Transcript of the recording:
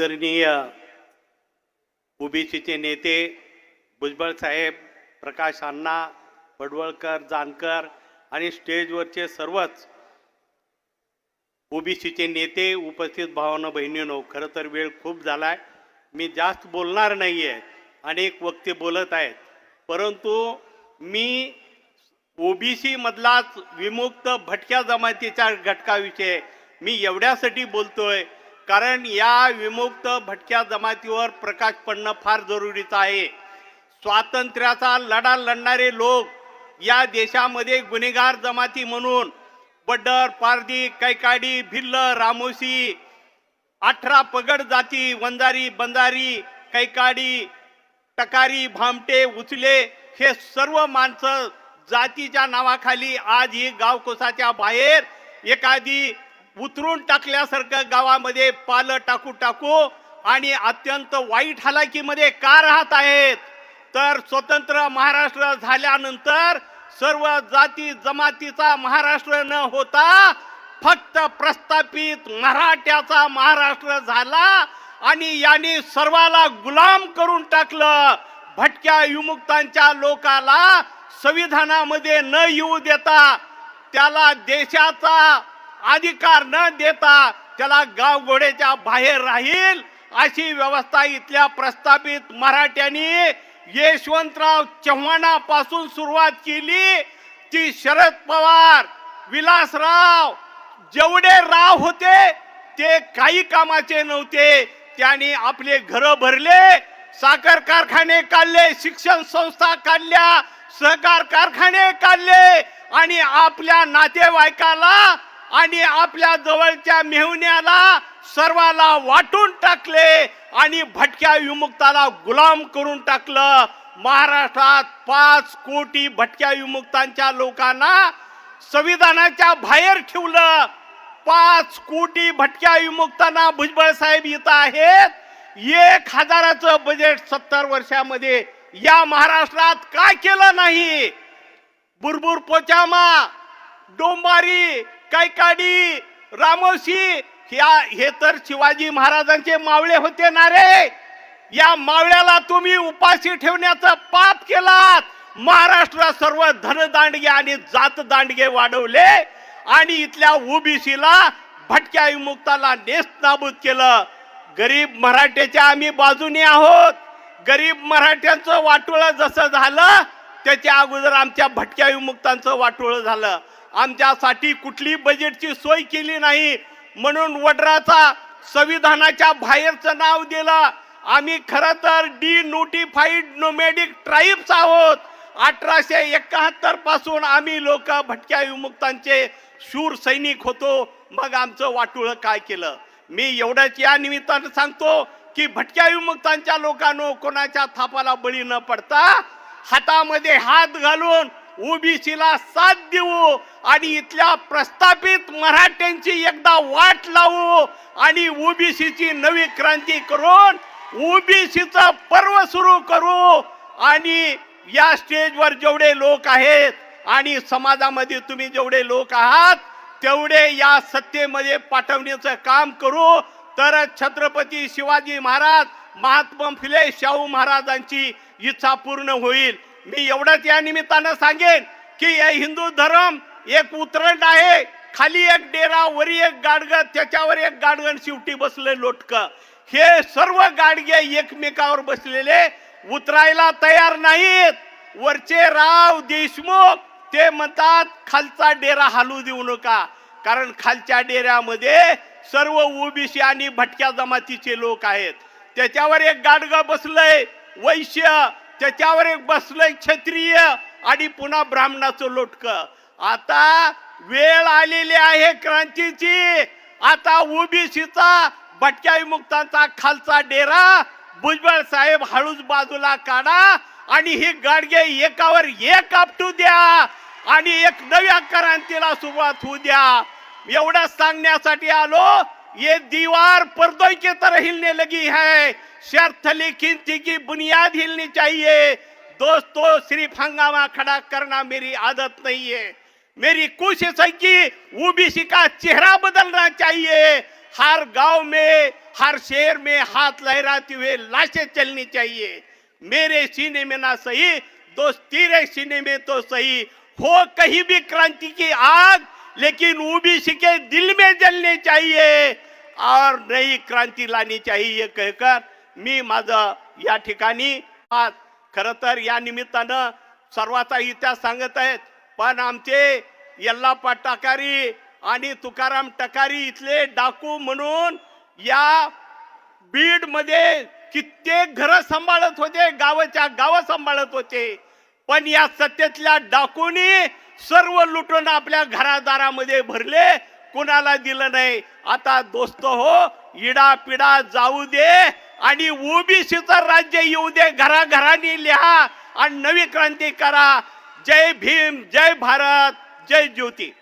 आदरणीय ओबीसीचे नेते भुजबळ साहेब प्रकाश अण्णा पडवळकर जानकर आणि स्टेजवरचे सर्वच ओबीसीचे नेते उपस्थित भावानं बहिणीनो खरं तर वेळ खूप झाला आहे मी जास्त बोलणार नाही आहे अनेक वक्ते बोलत आहेत. परंतु मी ओबीसी मधलाच विमुक्त भटक्या जमातीच्या घटकाविषयी मी एवढ्यासाठी बोलतोय कारण या विमुक्त भटक्या जमातीवर प्रकाश पडणं फार जरुरीचं आहे. स्वातंत्र्याचा लढा लढणारे लोक या देशामध्ये गुन्हेगार जमाती म्हणून बड्डर पारधी कैकाडी भिल्ल रामोशी अठरा पगड जाती वंजारी बंजारी कैकाडी टकारी भामटे उचले हे सर्व माणसं जातीच्या नावाखाली आज ही गावकोसाच्या बाहेर एखादी उतरून टाकल्यासारखं गावामध्ये पालं टाकू टाकू आणि अत्यंत वाईट हालाकीमध्ये का राहत आहेत. तर स्वतंत्र महाराष्ट्र झाल्यानंतर सर्व जाती जमातीचा महाराष्ट्र न होता फक्त प्रस्थापित मराठ्याचा महाराष्ट्र झाला आणि यांनी सर्वाला गुलाम करून टाकलं. भटक्या विमुक्तांच्या लोकाला संविधानामध्ये न येऊ देता त्याला देशाचा अधिकार न देता त्याला गावघोड्याच्या बाहेर राहील अशी व्यवस्था इथल्या प्रस्थापित मराठ्यांनी यशवंतराव चव्हाणापासून सुरुवात केली. ती शरद पवार विलासराव जेवढे राव होते ते काही कामाचे नव्हते. त्यांनी आपले घर भरले साखर कारखाने काढले शिक्षण संस्था काढल्या सहकार कारखाने काढले आणि आपल्या नातेवाईकाला आणि आपल्या जवळच्या मेहुण्याला सर्वाला वाटून टाकले आणि भटक्या विमुक्ताला गुलाम करून टाकलं. महाराष्ट्रात पाच कोटी भटक्या विमुक्तांच्या लोकांना संविधानाच्या बाहेर ठेवलं. पाच कोटी भटक्या विमुक्तांना भुजबळ साहेब इथं आहेत. एक हजाराचं बजेट सत्तर वर्षामध्ये या महाराष्ट्रात काय केलं नाही? बुरबुर पोचामा डोंबारी कैकाडी रामोशी ह्या हे तर शिवाजी महाराजांचे मावळे होते ना रे या मावळ्याला तुम्ही उपाशी ठेवण्याचं पाप केलात. महाराष्ट्रात सर्व धनदांडगे आणि जात दांडगे वाढवले आणि इथल्या ओबीसीला भटक्या विमुक्ताला नेस्तनाबूत केलं. गरीब मराठ्याच्या आम्ही बाजूने आहोत. गरीब मराठ्यांचं वाटोळं जसं झालं त्याच्या अगोदर आमच्या भटक्या विमुक्तांचं वाटोळं झालं. आमच्यासाठी कुठली बजेटची सोय केली नाही. म्हणून वड्राचा संविधानाच्या बाहेरचं नाव दिलं. आम्ही खरं तर डी नोटिफाईड नोमॅडिक ट्राईब्स आहोत. अठराशे एकाहत्तरपासून आम्ही लोक भटक्या विमुक्तांचे शूर सैनिक होतो. मग आमचं वाटुळं काय केलं? मी एवढंच या निमित्तानं सांगतो की भटक्या विमुक्तांच्या लोकांनो कोणाच्या थापाला बळी न पडता हातामध्ये हात घालून ओबीसीला साथ देऊ आणि इथल्या प्रस्थापित मराठ्यांची एकदा वाट लावू आणि ओबीसीची नवी क्रांती करून ओबीसीचं पर्व सुरू करू. आणि या स्टेजवर जेवढे लोक आहेत आणि समाजामध्ये तुम्ही जेवढे लोक आहात तेवढे या सत्तेमध्ये पाठवण्याचं काम करू. तर छत्रपती शिवाजी महाराज महात्मा फुले शाहू महाराजांची इच्छा पूर्ण होईल. मी एवढंच या निमित्तानं सांगेन की हे हिंदू धर्म एक उतरंड आहे. खाली एक डेरा वरी एक गाडगं त्याच्यावर एक गाडगण शिवटी बसले लोटक. हे सर्व गाडगे एकमेकावर बसलेले उतरायला तयार नाहीत. वरचे राव देशमुख ते म्हणतात खालचा डेरा हालू देऊ नका. कारण खालच्या डेऱ्यामध्ये सर्व ओबीसी आणि भटक्या जमातीचे लोक आहेत. त्याच्यावर एक गाडगं बसलंय वैश्य त्याच्यावर एक बसलंय क्षत्रिय आणि पुन्हा ब्राह्मणाचं लोटक. आता वेळ आलेली आहे क्रांतीची. आता ओबीसीचा भटक्या विमुक्तांचा खालचा डेरा भुजबळ साहेब हळूच बाजूला काढा आणि ही गाडगे एकावर एक आपटू द्या आणि एक नव्या क्रांतीला सुरुवात होऊ द्या. एवढं सांगण्यासाठी आलो ये दीवार पर्दों के तरह हिलने लगी है शर्त लेकिन थी की बुनियाद हिलनी चाहिए। दोस्तों, सिर्फ़ हंगामा खड़ा करना मेरी आदत नहीं है। मेरी कोशिश है कि ओबीसी का चेहरा बदलना चाहिए। हर गाँव में, हर शहर में हाथ लहराते हुए लाशें चलनी चाहिए। मेरे सीने में ना सही, दोस्त तेरे सीने में तो सही। हो कहीं भी क्रांति की आग, लेकिन ओबीसी के दिल में जलनी चाहिए। और नई क्रांति लानी चाहिए, कहकर मी माझं या ठिकाणी आज खरं तर या निमित्तानं सर्वाचा इतिहास सांगत आहेत पण आमचे यल्लापा टाकारी आणि तुकाराम टकारी इथले डाकू म्हणून या बीडमध्ये कित्येक घरं सांभाळत होते गावाच्या गाव सांभाळत होते. पण या सत्तेतल्या डाकूनी सर्व लुटून आपल्या घरादारामध्ये भरले कुणाला दिलं नाही? आता दोस्त हो इडा पिडा जाऊ दे आणि ओबीसीचं राज्य येऊ दे घराघरांनी लिहा आणि नवी क्रांती करा. जय भीम जय भारत जय ज्योती.